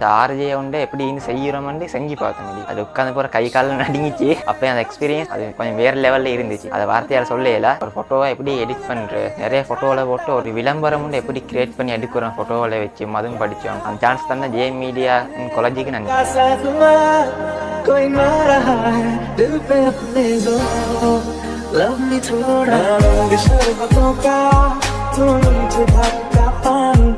அந்த ஆர்ஜே உண்டு எப்படின்னு செய்கிறோம்னு செஞ்சு பார்க்க முடியும் அது உட்காந்து போகிற கை காலில் நடுங்கிச்சு. அப்போ அந்த எக்ஸ்பீரியன்ஸ் அது கொஞ்சம் வேறு லெவலில் இருந்துச்சு. அதை வார்த்தையால் சொல்லல. ஒரு ஃபோட்டோவை எப்படி எடிட் பண்ணுறது நிறைய ஃபோட்டோவில் போட்டு ஒரு விளம்பரம் எப்படி கிரியேட் பண்ணி எடுக்கிறோம் ஃபோட்டோவில் வச்சு அதுவும் படிச்சோம். அந்த சான்ஸ் தான் ஜே மீடியா காலேஜுக்கு நன்றி.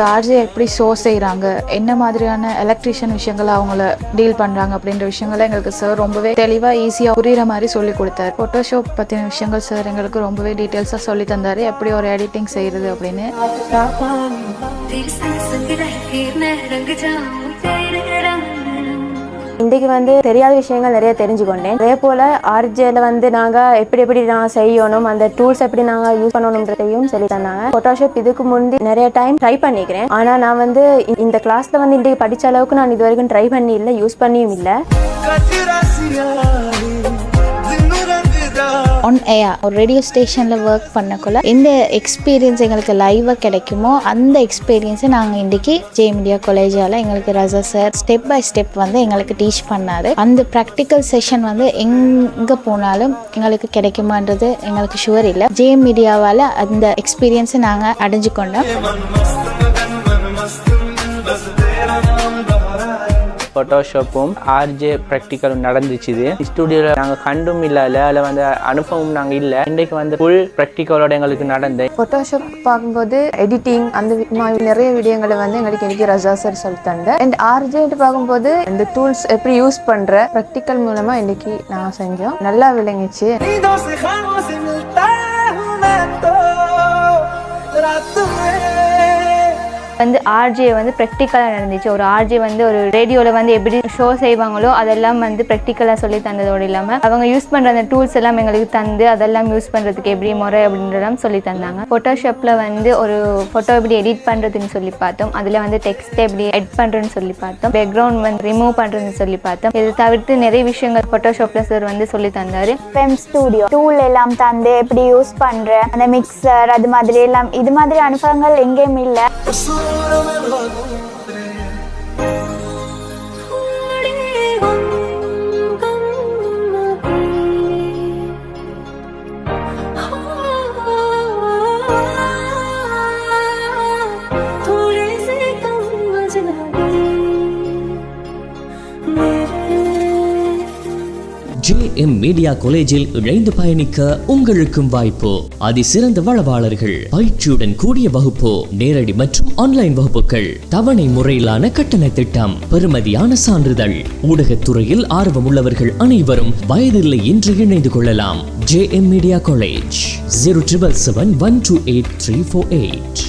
இப்போ ஆர்ஜே எப்படி ஷோ செய்கிறாங்க என்ன மாதிரியான எலக்ட்ரிஷியன் விஷயங்களை அவங்கள டீல் பண்ணுறாங்க அப்படின்ற விஷயங்களை எங்களுக்கு சார் ரொம்பவே தெளிவாக ஈஸியாக புரிகிற மாதிரி சொல்லி கொடுத்தாரு. ஃபோட்டோஷாப் பற்றின விஷயங்கள் சார் எங்களுக்கு ரொம்பவே டீட்டெயில்ஸாக சொல்லி தந்தாரு. எப்படி ஒரு எடிட்டிங் செய்கிறது அப்படின்னு. இன்றைக்கு வந்து தெரியாத விஷயங்கள் நிறைய தெரிஞ்சுக்கொண்டேன். அதே போல் ஆர்ஜேல வந்து நாங்கள் எப்படி எப்படி நான் செய்யணும் அந்த டூல்ஸ் எப்படி நாங்கள் யூஸ் பண்ணணுன்றதையும் சொல்லி தந்தாங்க. ஃபோட்டோஷாப் இதுக்கு முந்தி நிறைய டைம் ட்ரை பண்ணிக்கிறேன். ஆனால் நான் வந்து இந்த கிளாஸில் வந்து இன்றைக்கு படித்த அளவுக்கு நான் இது வரைக்கும் ட்ரை பண்ணி இல்லை யூஸ் பண்ணியும் இல்லை. ஆன் ஏஆர் ஒரு ரேடியோ ஸ்டேஷனில் ஒர்க் பண்ணக்குள்ள எந்த எக்ஸ்பீரியன்ஸ் எங்களுக்கு லைவாக கிடைக்குமோ அந்த எக்ஸ்பீரியன்ஸை நாங்கள் இன்றைக்கி ஜே மீடியா கொலேஜால் எங்களுக்கு Raza sir step by step வந்து எங்களுக்கு டீச் பண்ணார். அந்த ப்ராக்டிக்கல் செஷன் வந்து எங்கே போனாலும் எங்களுக்கு கிடைக்குமான்றது எங்களுக்கு ஷுவர் இல்லை. ஜே மீடியாவால் அந்த எக்ஸ்பீரியன்ஸை நாங்கள் அடைஞ்சு கொண்டோம் ஃபோட்டோஷாப்பும் ஆர்ஜே ப்ராக்டிக்கலும் நடந்துச்சு இது ஸ்டுடியோவில் நாங்கள் கண்டும் இல்லாத அதில் வந்து அனுபவம் நாங்கள் இல்லை. இன்றைக்கு வந்து ஃபுல் ப்ராக்டிக்கலோட எங்களுக்கு நடந்த ஃபோட்டோஷாப் பார்க்கும்போது எடிட்டிங் அந்த நிறைய விடயங்களை வந்து எங்களுக்கு எனக்கு ரஜா சார் சொல்லி தந்தார். அண்ட் ஆர்ஜேட்டு பார்க்கும்போது இந்த டூல்ஸ் எப்படி யூஸ் பண்ணுற ப்ராக்டிக்கல் மூலமாக இன்னைக்கு நான் செஞ்சோம். நல்லா விளங்குச்சு. வந்து ஆர்ஜே வந்து ப்ராக்டிக்கலாக நடந்துச்சு. ஒரு ஆர்ஜே வந்து ஒரு ரேடியோவில் வந்து எப்படி ஷோ செய்வாங்களோ அதெல்லாம் வந்து ப்ராக்டிக்கலாக சொல்லி தந்ததோடு இல்லாமல் அவங்க யூஸ் பண்ணுற அந்த டூல்ஸ் எல்லாம் எங்களுக்கு தந்து அதெல்லாம் யூஸ் பண்ணுறதுக்கு எப்படி முறை அப்படின்றதெல்லாம் சொல்லி தந்தாங்க. ஃபோட்டோஷாப்பில் வந்து ஒரு ஃபோட்டோ எப்படி எடிட் பண்ணுறதுன்னு சொல்லி பார்த்தோம். அதில் வந்து டெக்ஸ்ட்டை எப்படி எட் பண்ணுறதுன்னு சொல்லி பார்த்தோம். பேக்ரவுண்ட் வந்து ரிமூவ் பண்ணுறதுன்னு சொல்லி பார்த்தோம். இது தவிர்த்து நிறைய விஷயங்கள் ஃபோட்டோஷாப்பில் சார் வந்து சொல்லி தந்தார். ஃபெம் ஸ்டூடியோ டூல் எல்லாம் தந்து எப்படி யூஸ் பண்ணுற அந்த மிக்சர் அது மாதிரி எல்லாம் இது மாதிரி அனுபவங்கள் எங்கேயும் இல்லை. I Remember ஜேஎம் மீடியா காலேஜில் இணைந்து பயணிக்க உங்களுக்கும் வாய்ப்பு. அதிசிறந்த வளவாளர்கள் பயிற்சியுடன் கூடிய வகுப்பு நேரடி மற்றும் ஆன்லைன் வகுப்புகள் தவணை முறையிலான கட்டண திட்டம் பெறுமதியான சான்றிதழ். ஊடகத்துறையில் ஆர்வம் உள்ளவர்கள் அனைவரும் வயதில்லை என்று இணைந்து கொள்ளலாம். J M media college zero triple seven one two eight three four eight